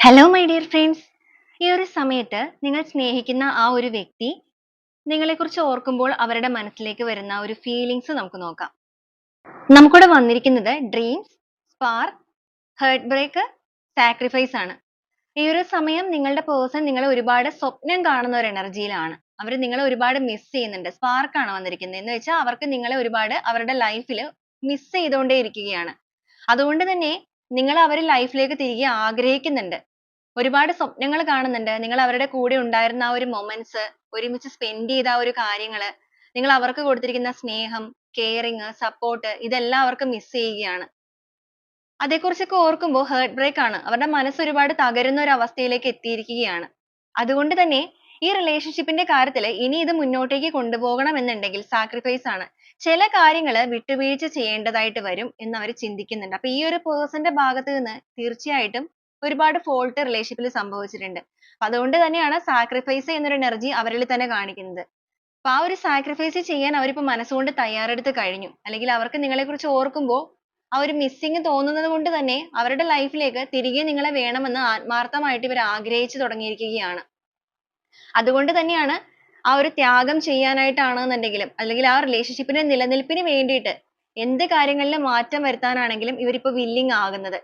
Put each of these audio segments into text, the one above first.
Hello my dear friends ഈ ഒരു സമയത്ത് നിങ്ങൾ സ്നേഹിക്കുന്ന ആ ഒരു വ്യക്തി നിങ്ങളെക്കുറിച്ച് ഓർക്കുമ്പോൾ അവരുടെ മനസ്സിലേക്ക് വരുന്ന ഒരു ഫീലിങ്സ് നമുക്ക് നോക്കാം. നമുക്കിവിടെ വന്നിരിക്കുന്നത് dreams spark heart break sacrifice ആണ്. ഈ ഒരു സമയം നിങ്ങളുടെ പേഴ്സൺ നിങ്ങളെ ഒരുപാട് സ്വപ്നം കാണുന്ന ഒരു എനർജിയിലാണ് അവർ നിങ്ങളെ ഒരുപാട് മിസ് ചെയ്യുന്നുണ്ട്. സ്പാർക്ക് ആണ് വന്നിരിക്കുന്നത്. എന്ന് വെച്ചാൽ അവർക്ക് നിങ്ങളെ ഒരുപാട് അവരുടെ ലൈഫിൽ മിസ് ചെയ്തുകൊണ്ടേ ഇരിക്കുകയാണ്. അതുകൊണ്ട് തന്നെ നിങ്ങൾ അവരെ ലൈഫിലേക്ക് തിരികെ ആഗ്രഹിക്കുന്നുണ്ട്. ഒരുപാട് സ്വപ്നങ്ങൾ കാണുന്നുണ്ട്. നിങ്ങൾ അവരുടെ കൂടെ ഉണ്ടായിരുന്ന ആ ഒരു മൊമെന്റ്സ് ഒരുമിച്ച് സ്പെൻഡ് ചെയ്ത ആ ഒരു കാര്യങ്ങൾ നിങ്ങൾ അവർക്ക് കൊടുത്തിരിക്കുന്ന സ്നേഹം കെയറിങ് സപ്പോർട്ട് ഇതെല്ലാം അവർക്ക് മിസ് ചെയ്യുകയാണ്. അതേക്കുറിച്ചൊക്കെ ഓർക്കുമ്പോൾ ഹേർട്ട് ബ്രേക്ക് ആണ്. അവരുടെ മനസ്സ് ഒരുപാട് തകരുന്ന ഒരു അവസ്ഥയിലേക്ക് എത്തിയിരിക്കുകയാണ്. അതുകൊണ്ട് തന്നെ ഈ റിലേഷൻഷിപ്പിന്റെ കാര്യത്തിൽ ഇനി ഇത് മുന്നോട്ടേക്ക് കൊണ്ടുപോകണം എന്നുണ്ടെങ്കിൽ സാക്രിഫൈസ് ആണ്. ചില കാര്യങ്ങൾ വിട്ടുവീഴ്ച ചെയ്യേണ്ടതായിട്ട് വരും എന്ന് അവർ ചിന്തിക്കുന്നുണ്ട്. അപ്പൊ ഈ ഒരു പേഴ്സന്റെ ഭാഗത്ത് നിന്ന് തീർച്ചയായിട്ടും ഒരുപാട് ഫോൾട്ട് റിലേഷൻഷിപ്പിൽ സംഭവിച്ചിട്ടുണ്ട്. അതുകൊണ്ട് തന്നെയാണ് സാക്രിഫൈസ് എന്നൊരു എനർജി അവരിൽ തന്നെ കാണിക്കുന്നത്. അപ്പൊ ആ ഒരു സാക്രിഫൈസ് ചെയ്യാൻ അവരിപ്പോ മനസ്സുകൊണ്ട് തയ്യാറെടുത്ത് കഴിഞ്ഞു. അല്ലെങ്കിൽ അവർക്ക് നിങ്ങളെ കുറിച്ച് ഓർക്കുമ്പോൾ ആ ഒരു മിസ്സിങ് തോന്നുന്നത് കൊണ്ട് തന്നെ അവരുടെ ലൈഫിലേക്ക് തിരികെ നിങ്ങളെ വേണമെന്ന് ആത്മാർത്ഥമായിട്ട് ഇവർ ആഗ്രഹിച്ചു തുടങ്ങിയിരിക്കുകയാണ്. അതുകൊണ്ട് തന്നെയാണ് ആ ഒരു ത്യാഗം ചെയ്യാനായിട്ടാണെന്നുണ്ടെങ്കിലും അല്ലെങ്കിൽ ആ റിലേഷൻഷിപ്പിന്റെ നിലനിൽപ്പിന് വേണ്ടിയിട്ട് എന്ത് കാര്യങ്ങളിൽ മാറ്റം വരുത്താനാണെങ്കിലും ഇവരിപ്പോ willing ആകുന്നത്.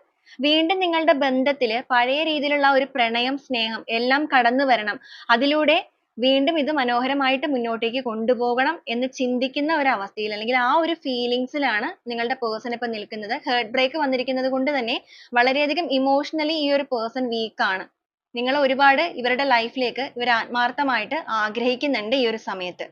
വീണ്ടും നിങ്ങളുടെ ബന്ധത്തിൽ പഴയ രീതിയിലുള്ള ഒരു പ്രണയം സ്നേഹം എല്ലാം കടന്നു വരണം. അതിലൂടെ വീണ്ടും ഇത് മനോഹരമായിട്ട് മുന്നോട്ടേക്ക് കൊണ്ടുപോകണം എന്ന് ചിന്തിക്കുന്ന ഒരു അവസ്ഥയിൽ അല്ലെങ്കിൽ ആ ഒരു ഫീലിങ്സിലാണ് നിങ്ങളുടെ പേഴ്സൺ ഇപ്പൊ നിൽക്കുന്നത്. ഹേർട്ട് ബ്രേക്ക് വന്നിരിക്കുന്നത് കൊണ്ട് തന്നെ വളരെയധികം ഇമോഷണലി ഈ ഒരു പേഴ്സൺ ആണ്. നിങ്ങൾ ഒരുപാട് ഇവരുടെ ലൈഫിലേക്ക് ഇവർ ആത്മാർത്ഥമായിട്ട് ആഗ്രഹിക്കുന്നുണ്ട് ഈ ഒരു സമയത്ത്.